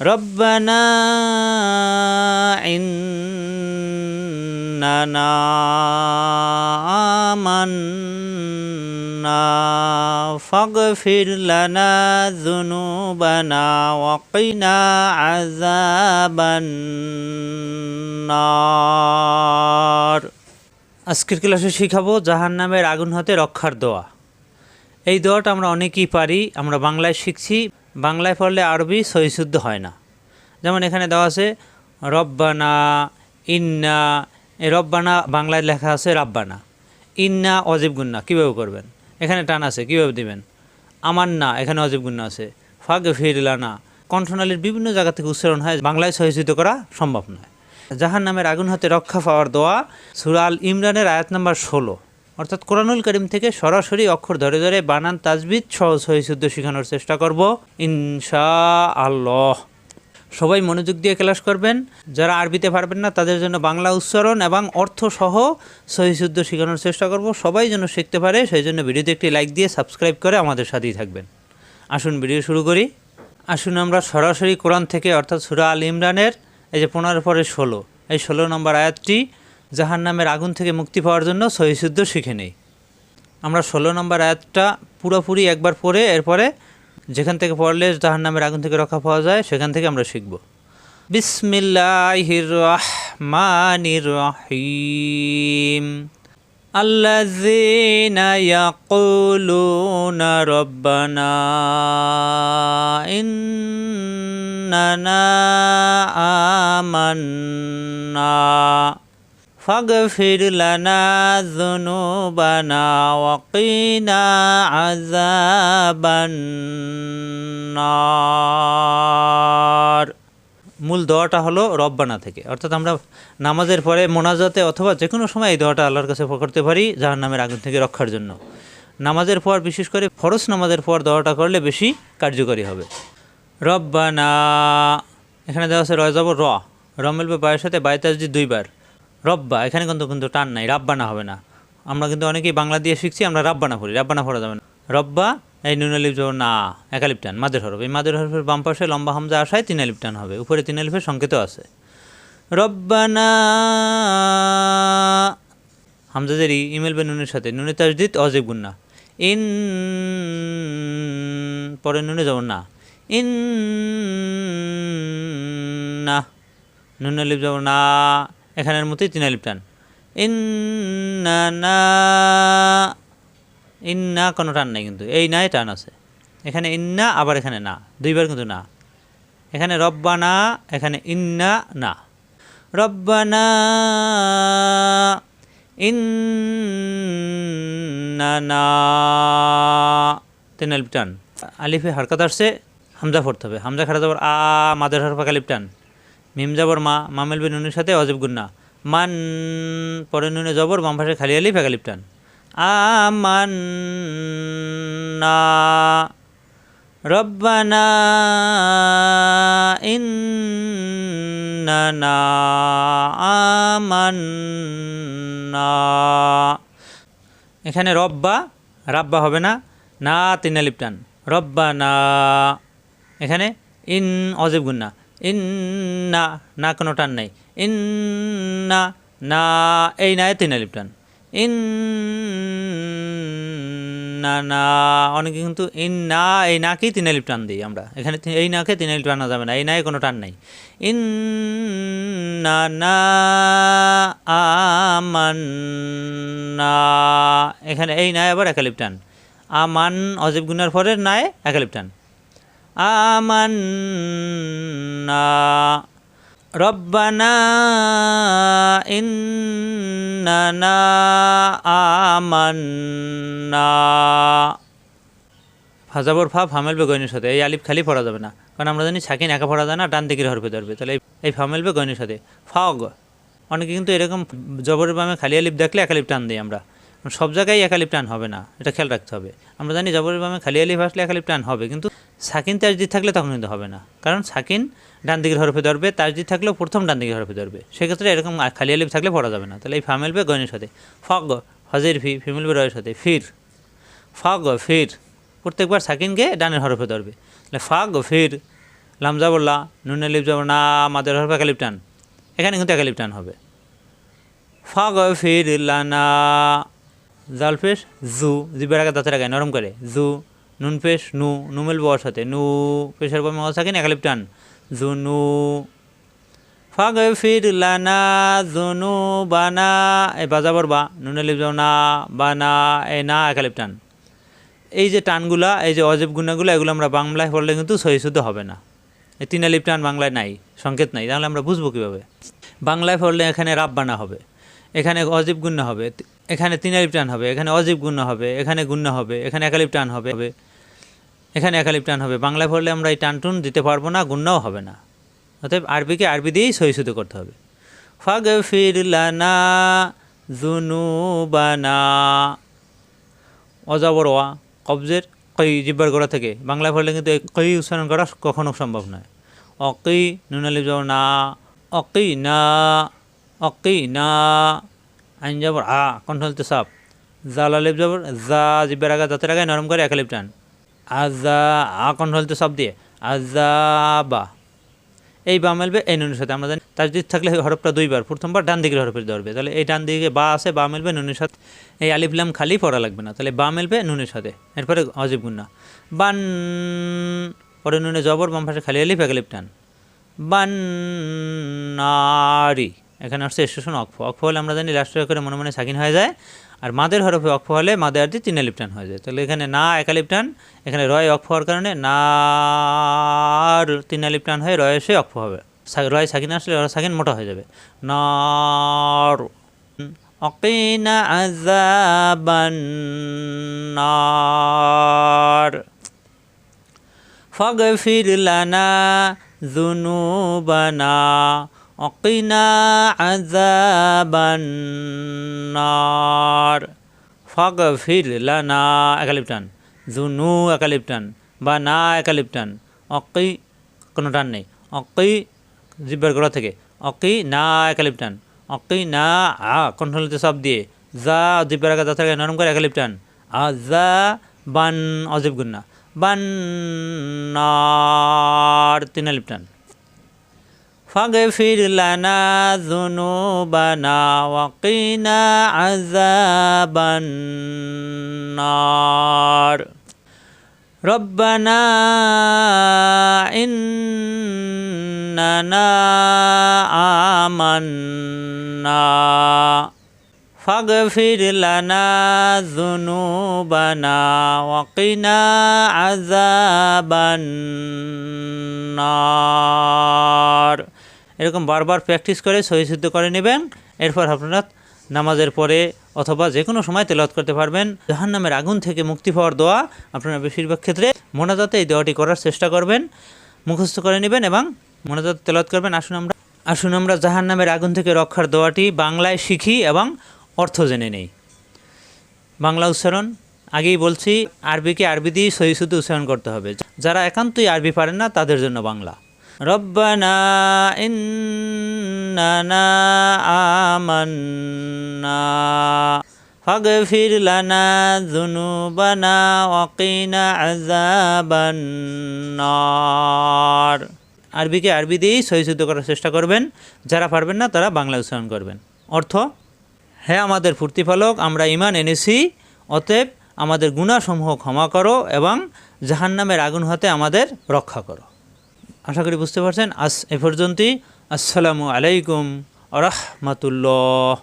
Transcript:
ربنا إننا آمنا فاغفر لنا ذنوبنا وقنا عذاب النار আজকের ক্লাসে শিখাবো জাহান নামের আগুন হতে রক্ষার দোয়া এই দোয়াটা আমরা অনেকেই পারি আমরা বাংলায় শিখছি বাংলায় পড়লে আরবি সহিশুদ্ধ হয় না। যেমন এখানে দেওয়া আছে, রব্বানা ইন্না এই রব্বানা বাংলায় লেখা আছে, রাব্বানা ইন্না অজীব গুন্না কীভাবে করবেন? এখানে টান আছে, কীভাবে দিবেন? আমার না এখানে অজীব গুন্না আছে। ফাগ ফিরলানা কণ্ঠনালীর বিভিন্ন জায়গা থেকে উচ্চারণ হয়, বাংলায় সহিষ্ণুত করা সম্ভব নয়। জাহান নামের আগুন হতে রক্ষা পাওয়ার দোয়া সুরাল ইমরানের আয়াত নাম্বার ষোলো। অর্থাৎ কোরআনুল করিম থেকে সরাসরি অক্ষর ধরে ধরে বানান তাজবিদ সহজ সহিশুদ্ধ শেখানোর চেষ্টা করব ইনশা আল্লাহ সবাই মনোযোগ দিয়ে ক্লাস করবেন। যারা আরবিতে পারবেন না, তাদের জন্য বাংলা উচ্চারণ এবং অর্থ সহ সহিশুদ্ধ শেখানোর চেষ্টা করব। সবাই যেন শিখতে পারে, সেই জন্য ভিডিওতে একটি লাইক দিয়ে সাবস্ক্রাইব করে আমাদের সাথেই থাকবেন। আসুন ভিডিও শুরু করি। আসুন আমরা সরাসরি কোরআন থেকে, অর্থাৎ সুরা আল ইমরানের, এই যে পনেরো পরে ষোলো, এই ষোলো নম্বর আয়াতটি জাহান নামের আগুন থেকে মুক্তি পাওয়ার জন্য সহিশুদ্ধ শিখে নেই আমরা ষোলো নম্বর আয়াতটা পুরোপুরি একবার পড়ে এরপরে যেখান থেকে পড়লে জাহান নামের আগুন থেকে রক্ষা পাওয়া যায় সেখান থেকে আমরা শিখব বিসমিল্লাহির রহমানির রহিম الذين يقولون ربنا إننا آمنا فاغفر لنا ذنوبنا وقنا عذاب النار মূল দোয়াটা হলো রব্বানা থেকে অর্থাৎ আমরা নামাজের পরে মোনাজাতে অথবা যে কোনো সময় এই দোয়াটা আল্লাহর কাছে করতে পারি জাহার নামের আগুন থেকে রক্ষার জন্য নামাজের পর বিশেষ করে ফরজ নামাজের পর দোয়াটা করলে বেশি কার্যকরী হবে রব্বানা এখানে দেওয়া আছে রয় যাব র র মিলবে বায়ের সাথে বাইতাজদি দুইবার রব্বা, এখানে কিন্তু কিন্তু টান নাই, রাব্বানা হবে না। আমরা কিন্তু অনেকেই বাংলা দিয়ে শিখছি, আমরা রাব্বানা পড়ি, রাব্বানা পড়া যাবে না। রব্বা, এই নুনালিপ যাব না একালিপ টান মাদের হরফ, এই মাদের হরফের বাম পাশে লম্বা হামজা আসায় তিন আলিপ টান হবে, উপরে তিন আলিফের সংকেত আছে। রব্বানা হামজাদের ইমেল বে নুনের সাথে, নুনে তাজদিদ অজেব গুন্না ইন, পরে নুনে যাব না। ইন, না, নুন আলিপ যাব না। এখানের মতোই তিন আলিপ টান। ইন্না না কোনো টান নাই কিন্তু। এই নাই টান আছে। এখানে ইন্না, আবার এখানে না। দুইবার কিন্তু না। এখানে রব্বানা, এখানে ইন্না, না। রব্বানা, ইন্না, না। তিন আলিপ টান। আলিফে হরকত আসছে, হামজা পড়তে হবে। হামজা খারা যাবার আ মাদের হরফা কালিপ টান। মিম যাবর মা মামেল বিন নুনের সাথে অজীব গুন্না। মান পরে নুনে জবর, বাম পাশে খালি আলিফ একালিপ টান আমান না। রব্বানা ইন্নানা আমান্না। এখানে রব্বা, রাব্বা হবে না না তিন আলিপ টান রব্বা না এখানে ইন অজীব গুন্না। ইন না কোনো টান নাই। ইন না, এই না তিন আলিপ টান। ইন না, অনেকে কিন্তু ইন না এই নাকেই তিন আলিপ টান দিই আমরা। এখানে এই নাকে তিন আলিপ টানা যাবে না, এই নায় কোনো টান নাই। ইন না না আমান না এখানে এই নাই আবার একালিপ টান। আমান, অজীব গুনার পরের নাই একালিপ টান। আমান্না। রব্বানা ইন্নানা আমান্না। ফাজাবর ফা ফামেল বে গয়নের সাথে, এই আলিফ খালি পড়া যাবে না। কারণ আমরা জানি সাকিন একা পড়া যায় না, ডান দিকের হরফে ধরবে। তাহলে এই- ফামেল বে গয়নের সাথে। ফগ অনেকে কিন্তু এরকম জবরের বামে খালি আলিফ দেখলে একালিপ টান দিই আমরা। সব জায়গায় একালিপ টান হবে না, এটা খেয়াল রাখতে হবে। আমরা জানি জবরের বামে খালি আলিফ আসলে একালিপ টান হবে, কিন্তু সাকিন তাজদিদ থাকলে তখন কিন্তু হবে না। কারণ সাকিন ডান দিকের হরফে ধরবে তাজদিদ থাকলেও প্রথম ডান দিকের হরফে ধরবে। সেক্ষেত্রে এরকম খালি আলিফ থাকলে পড়া যাবে না। তাহলে এই ফামেল বে গয়নের সাথে ফগ হজের ফি ফিমেল বে রয়ের সাথে ফির ফগ ফির, প্রত্যেকবার সাকিনকে ডানের হরফে ধরবে। তাহলে ফা গফির লামজা বললা নুনে লিপ যাব না, মাদের হরফ একালিপ টান। এখানে কিন্তু একালিপ টান হবে। ফাগ ফির লানা জাল পেশ, জু জিবের আগে দাঁতের আগে নরম করে, জু নুন পেশ নু নুমেল বর সাথে। নু পেশের পর না একালিপ টান। জু নু ফাগ ফির লানা জুনু বানা এই বাজাবর বা নুনে লিপ যাব না, বানা, এ না একালিপ টান। এই যে টানগুলা, এই যে অজীব গুণাগুলো, এগুলো আমরা বাংলায় পড়লে কিন্তু সহি শুদ্ধ হবে না। এই তিন আলিপ টান বাংলায় নাই, সংকেত নাই, তাহলে আমরা বুঝব কীভাবে? বাংলায় পড়লে এখানে রাব বানা হবে, এখানে অজীব গুণ্য হবে। এখানে তিন আলিপ টান হবে, এখানে অজীব গুণ্য হবে, এখানে গুণ্য হবে, এখানে একালিপ টান হবে হবে। এখানে একালিপ টান হবে। বাংলায় পড়লে আমরা এই টান টুন দিতে পারব না গুণ্যও হবে না। অতএব আরবিকে আরবি দিয়েই সহি শুদ্ধ করতে হবে। ফাগ ফির লানা জুনুবানা অজাবর ওয়া, কবজের কই জিব্বার গোড়া থেকে। বাংলা পড়লে কিন্তু কই উচ্চারণ করা কখনো সম্ভব নয়। অকি নুনালি যাব না, অকি না অকি না। আইন যাবর, আ কণ্ঠলতে সাপ জা জালালিপ যাবর, জা জিব্বার আগা দাঁতের আগায় নরম করে একালিপ টান আজা আ কণ্ঠলতে সাপ দিয়ে। আজাবা এই বা মেলবে, এই নুনের সাথে। আমরা জানি তার যদি থাকলে হরফটা দুইবার। প্রথমবার ডান দিকের হরফের ধরবে তাহলে এই ডান দিকে বা আছে, বা মেলবে, নুনের সাথে। এই আলিফলাম খালি পড়া লাগবে না। তাহলে বা মেলবে, নুনের সাথে। এরপরে অজীব গুন্না বান, পরে নুনে জবর, বাম পাশে খালি আলিফ একালিপ টান বান্নারি এখানে আসছে স্টেশন অক্ষ। অক্ষ হলে আমরা জানি লাস্ট করে মনে মনে স্বাধীন হয়ে যায়। আর মাদের হরফে অক্ষ হলে মাদের আর্জি তিনে লিপটান হয়ে যায়। তাহলে এখানে না একালিপটান এখানে রয় অক্ষ হওয়ার কারণে না আর তিনে লিপটান হয়ে রয় এসে অক্ষ হবে। রয় স্বাধীন আসলে রয় স্বাধীন মোটা হয়ে যাবে। নার অকিনা ফগ ফিরলানা জুনু জুনুবানা অকিনা আজাবান্নার ফগ ফির লানা একালিপটান। জুনু একালিপ্টান। বা না একালিপ্টান। অকি, কোনো টান নেই। অকি, জিব্বার গোড়া থেকে। অকি না একালিপ্টান। অকি না আ, কণ্ঠলিতে সব দিয়ে। যা জিব্বার আগে যা থাকে নরম করে একালিপ্টান। আ যা বান অজিব গুন্না বান্নার তিনালিপ্টান فاغفر لنا ذنوبنا وقنا عذاب النار ربنا إننا آمنا فاغفر لنا ذنوبنا وقنا عذاب النار এরকম বারবার প্র্যাকটিস করে সহি শুদ্ধ করে নেবেন। এরপর আপনারা নামাজের পরে অথবা যে কোনো সময় তেলাওয়াত করতে পারবেন। জাহান্নামের আগুন থেকে মুক্তি পাওয়ার দোয়া আপনারা বেশিরভাগ ক্ষেত্রে মোনাজাতে এই দোয়াটি করার চেষ্টা করবেন। মুখস্থ করে নেবেন এবং মোনাজাতে তেলাওয়াত করবেন। আসুন আমরা আসুন আমরা জাহান্নামের আগুন থেকে রক্ষার দোয়াটি বাংলায় শিখি এবং অর্থ জেনে নেই। বাংলা উচ্চারণ, আগেই বলছি, আরবিকে আরবি দিয়ে সহি শুদ্ধ উচ্চারণ করতে হবে। যারা একান্তই আরবি পারেন না, তাদের জন্য বাংলা। আযাবান নার আরবিকে আরবি দিয়েই সহি শুদ্ধ করার চেষ্টা করবেন। যারা পারবেন না, তারা বাংলা উচ্চারণ করবেন। অর্থ হ্যাঁ আমাদের প্রতিপালক আমরা ইমান এনেছি, অতএব আমাদের গুণাসমূহ ক্ষমা করো এবং জাহান্নামের আগুন হতে আমাদের রক্ষা করো। আশা করি বুঝতে পারছেন। আস এ পর্যন্তই। আসসালামু আলাইকুম আরহামাতুল্লাহ